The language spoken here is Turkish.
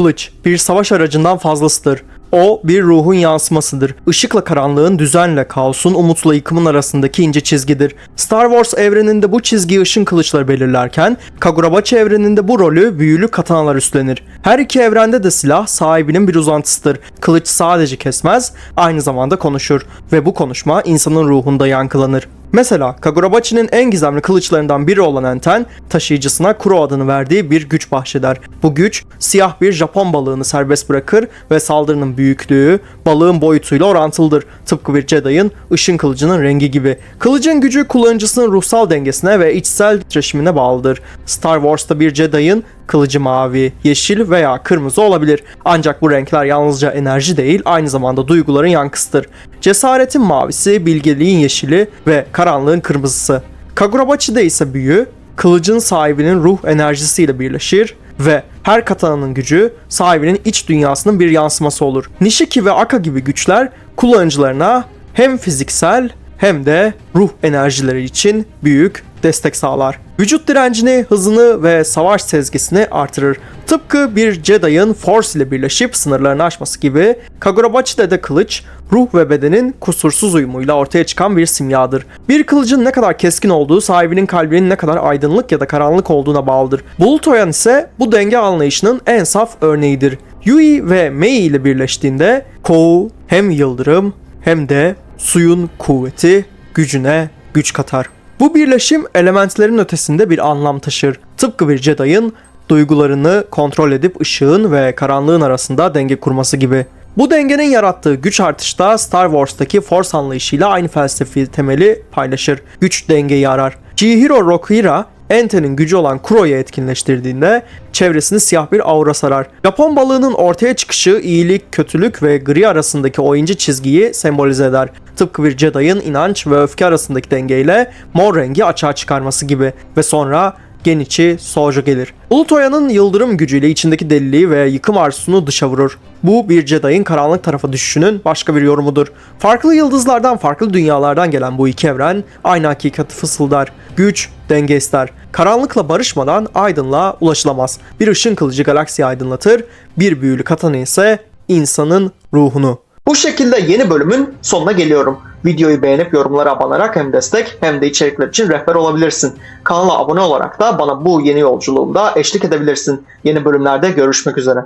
Kılıç bir savaş aracından fazlasıdır. O bir ruhun yansımasıdır. Işıkla karanlığın, düzenle kaosun, umutla yıkımın arasındaki ince çizgidir. Star Wars evreninde bu çizgiyi ışın kılıçları belirlerken, Kagurabachi evreninde bu rolü büyülü katanalar üstlenir. Her iki evrende de silah sahibinin bir uzantısıdır. Kılıç sadece kesmez, aynı zamanda konuşur ve bu konuşma insanın ruhunda yankılanır. Mesela Kagurabachi'nin en gizemli kılıçlarından biri olan Enten, taşıyıcısına Kuro adını verdiği bir güç bahşeder. Bu güç, siyah bir Japon balığını serbest bırakır ve saldırının büyüklüğü, balığın boyutuyla orantılıdır. Tıpkı bir Jedi'ın ışın kılıcının rengi gibi. Kılıcın gücü kullanıcısının ruhsal dengesine ve içsel titreşimine bağlıdır. Star Wars'ta bir Jedi'ın kılıcı mavi, yeşil veya kırmızı olabilir. Ancak bu renkler yalnızca enerji değil, aynı zamanda duyguların yankısıdır. Cesaretin mavisi, bilgeliğin yeşili ve karanlığın kırmızısı. Kagurabachi'de ise büyü, kılıcın sahibinin ruh enerjisiyle birleşir ve her katananın gücü sahibinin iç dünyasının bir yansıması olur. Nishiki ve Aka gibi güçler kullanıcılarına hem fiziksel hem de ruh enerjileri için büyük destek sağlar. Vücut direncini, hızını ve savaş sezgisini artırır. Tıpkı bir Jedi'ın Force ile birleşip sınırlarını aşması gibi Kagurabachi'de de kılıç, ruh ve bedenin kusursuz uyumuyla ortaya çıkan bir simyadır. Bir kılıcın ne kadar keskin olduğu sahibinin kalbinin ne kadar aydınlık ya da karanlık olduğuna bağlıdır. Bulut Oyan ise bu denge anlayışının en saf örneğidir. Yui ve Mei ile birleştiğinde Kou hem yıldırım hem de suyun kuvveti gücüne güç katar. Bu birleşim elementlerin ötesinde bir anlam taşır. Tıpkı bir Jedi'ın duygularını kontrol edip ışığın ve karanlığın arasında denge kurması gibi. Bu dengenin yarattığı güç artışta Star Wars'taki Force anlayışıyla aynı felsefi temeli paylaşır. Güç dengeyi arar. Chihiro Rokuhira Ente'nin gücü olan Kuro'yu etkinleştirdiğinde çevresini siyah bir aura sarar. Japon balığının ortaya çıkışı iyilik, kötülük ve gri arasındaki o ince çizgiyi sembolize eder. Tıpkı bir Jedi'ın inanç ve öfke arasındaki dengeyle mor rengi açığa çıkarması gibi ve sonra Genichi Sojo gelir. Ulutoya'nın yıldırım gücüyle içindeki deliliği ve yıkım arzusunu dışa vurur. Bu bir Jedi'ın karanlık tarafa düşüşünün başka bir yorumudur. Farklı yıldızlardan, farklı dünyalardan gelen bu iki evren aynı hakikati fısıldar. Güç, denge ister. Karanlıkla barışmadan aydınlığa ulaşılamaz. Bir ışın kılıcı galaksiyi aydınlatır, bir büyülü katana ise insanın ruhunu. Bu şekilde yeni bölümün sonuna geliyorum. Videoyu beğenip yorumlara abanarak hem destek hem de içerikler için rehber olabilirsin. Kanala abone olarak da bana bu yeni yolculuğumda eşlik edebilirsin. Yeni bölümlerde görüşmek üzere.